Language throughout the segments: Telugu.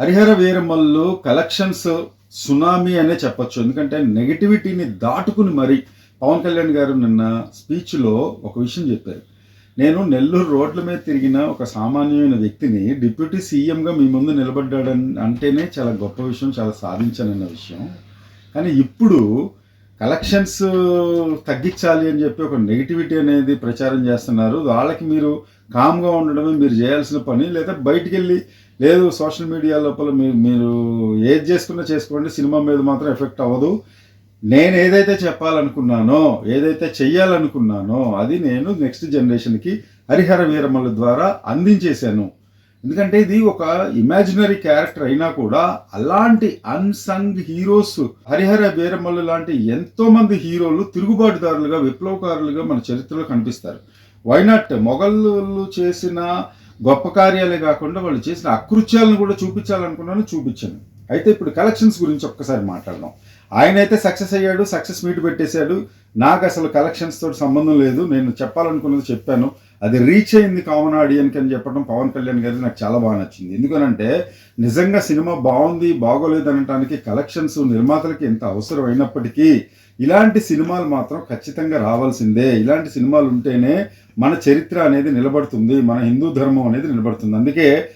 హరిహర వీరమల్లు కలెక్షన్స్ సునామీ అనే చెప్పొచ్చు. ఎందుకంటే నెగిటివిటీని దాటుకుని మరి పవన్ కళ్యాణ్ గారు నిన్న స్పీచ్లో ఒక విషయం చెప్పారు. నేను నెల్లూరు రోడ్ల మీద తిరిగిన ఒక సామాన్యమైన వ్యక్తిని డిప్యూటీ సీఎంగా మీ ముందు నిలబడ్డాడని అంటేనే చాలా గొప్ప విషయం చాలా సాధించానన్న విషయం. కానీ ఇప్పుడు కలెక్షన్స్ తగ్గించాలి అని చెప్పి ఒక నెగిటివిటీ అనేది ప్రచారం చేస్తున్నారు. వాళ్ళకి మీరు కామ్గా ఉండడమే మీరు చేయాల్సిన పని. లేదా బయటికి వెళ్ళి లేదు సోషల్ మీడియా లోపల మీరు మీరు ఏది చేసుకున్నా చేసుకోండి. సినిమా మీద మాత్రం ఎఫెక్ట్ అవ్వదు. నేను ఏదైతే చెప్పాలనుకున్నానో ఏదైతే చెయ్యాలనుకున్నానో అది నేను నెక్స్ట్ జనరేషన్కి హరిహర వీరమల ద్వారా అందించేశాను. ఎందుకంటే ఇది ఒక ఇమాజినరీ క్యారెక్టర్ అయినా కూడా అలాంటి అన్సంగ్ హీరోస్ హరిహర వీరమల్లు లాంటి ఎంతో మంది హీరోలు తిరుగుబాటుదారులుగా విప్లవకారులుగా మన చరిత్రలో కనిపిస్తారు. వైనాట్ మొఘళ్ళు చేసిన గొప్ప కార్యాలే కాకుండా వాళ్ళు చేసిన అకృత్యాలను కూడా చూపించాలనుకున్నాను చూపించాను. అయితే ఇప్పుడు కలెక్షన్స్ గురించి ఒక్కసారి మాట్లాడదాం. ఆయన అయితే సక్సెస్ అయ్యాడు సక్సెస్ మీట్ పెట్టేశాడు. నాకు అసలు కలెక్షన్స్ తోటి సంబంధం లేదు. నేను చెప్పాలనుకున్నది చెప్పాను. అది రీచ్ అయింది కామన్ ఆడియన్కి అని చెప్పడం పవన్ కళ్యాణ్ గారి నాకు చాలా బాగా నచ్చింది. ఎందుకనంటే నిజంగా సినిమా బాగుంది బాగోలేదు అనటానికి కలెక్షన్స్ నిర్మాతలకి ఎంత అవసరం అయినప్పటికీ ఇలాంటి సినిమాలు మాత్రం ఖచ్చితంగా రావాల్సిందే. ఇలాంటి సినిమాలు ఉంటేనే మన చరిత్ర అనేది నిలబడుతుంది మన హిందూ ధర్మం అనేది నిలబడుతుంది. అందుకే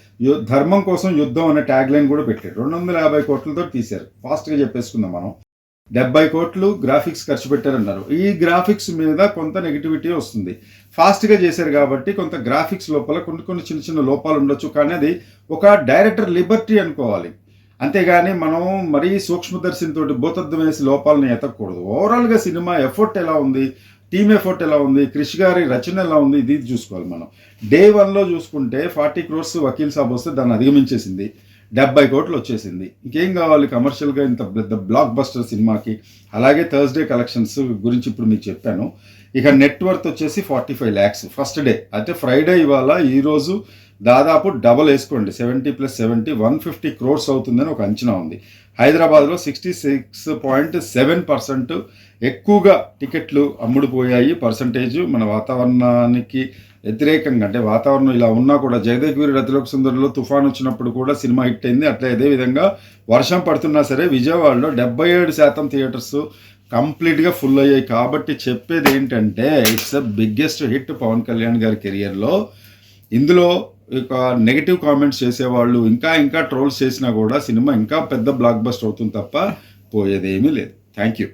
ధర్మం కోసం యుద్ధం అనే ట్యాగ్ లైన్ కూడా పెట్టారు. రెండు వందల యాభై కోట్లతో తీశారు. ఫాస్ట్గా చెప్పేసుకుందాం మనం. డెబ్బై కోట్లు గ్రాఫిక్స్ ఖర్చు పెట్టారన్నారు. ఈ గ్రాఫిక్స్ మీద కొంత నెగిటివిటీ వస్తుంది. ఫాస్ట్గా చేశారు కాబట్టి కొంత గ్రాఫిక్స్ లోపల కొన్ని కొన్ని చిన్న చిన్న లోపాలు ఉండొచ్చు. కానీ అది ఒక డైరెక్టర్ లిబర్టీ అనుకోవాలి. అంతేగాని మనం మరీ సూక్ష్మదర్శినితో భూతద్దం వేసి లోపాలను ఎతకూడదు ఓవరాల్గా సినిమా ఎఫర్ట్ ఎలా ఉంది? టీమ్ ఎఫర్ట్ ఎలా ఉంది? క్రిష్ గారి రచన ఎలా ఉంది? ఇది చూసుకోవాలి మనం. డే వన్లో చూసుకుంటే ఫార్టీ క్రోర్స్ వకీల్ సాబ్ వస్తే దాన్ని అధిగమించేసింది. డెబ్బై కోట్లు వచ్చేసింది. ఇంకేం కావాలి? కమర్షియల్గా ఇంత పెద్ద బ్లాక్ బస్టర్ సినిమాకి. అలాగే థర్స్డే కలెక్షన్స్ గురించి ఇప్పుడు మీకు చెప్పాను. ఇక నెట్వర్త్ వచ్చేసి forty five lakhs first day అంటే ఫ్రైడే ఇవాళ ఈరోజు దాదాపు డబల్ వేసుకోండి. Seventy plus seventy one fifty crores అవుతుందని ఒక అంచనా ఉంది. హైదరాబాద్లో sixty six point seven percent ఎక్కువగా టికెట్లు అమ్ముడుపోయాయి. పర్సంటేజ్ మన వాతావరణానికి వ్యతిరేకంగా అంటే వాతావరణం ఇలా ఉన్నా కూడా జగదేశ్వరి రతిలోక సుందరిలో తుఫాన్ వచ్చినప్పుడు కూడా సినిమా హిట్ అయింది. అట్లే అదే విధంగా వర్షం పడుతున్నా సరే విజయవాడలో డెబ్బై ఏడు శాతం థియేటర్స్ కంప్లీట్గా ఫుల్ అయ్యాయి. కాబట్టి చెప్పేది ఏంటంటే it's the biggest hit Pawan Kalyan గారి కెరియర్లో. ఇందులో ఇక నెగిటివ్ కామెంట్స్ చేసేవాళ్ళు ఇంకా ఇంకా ట్రోల్స్ చేసినా కూడా సినిమా ఇంకా పెద్ద బ్లాక్ బస్టర్ అవుతుంది తప్ప పోయేదేమీ లేదు. Thank you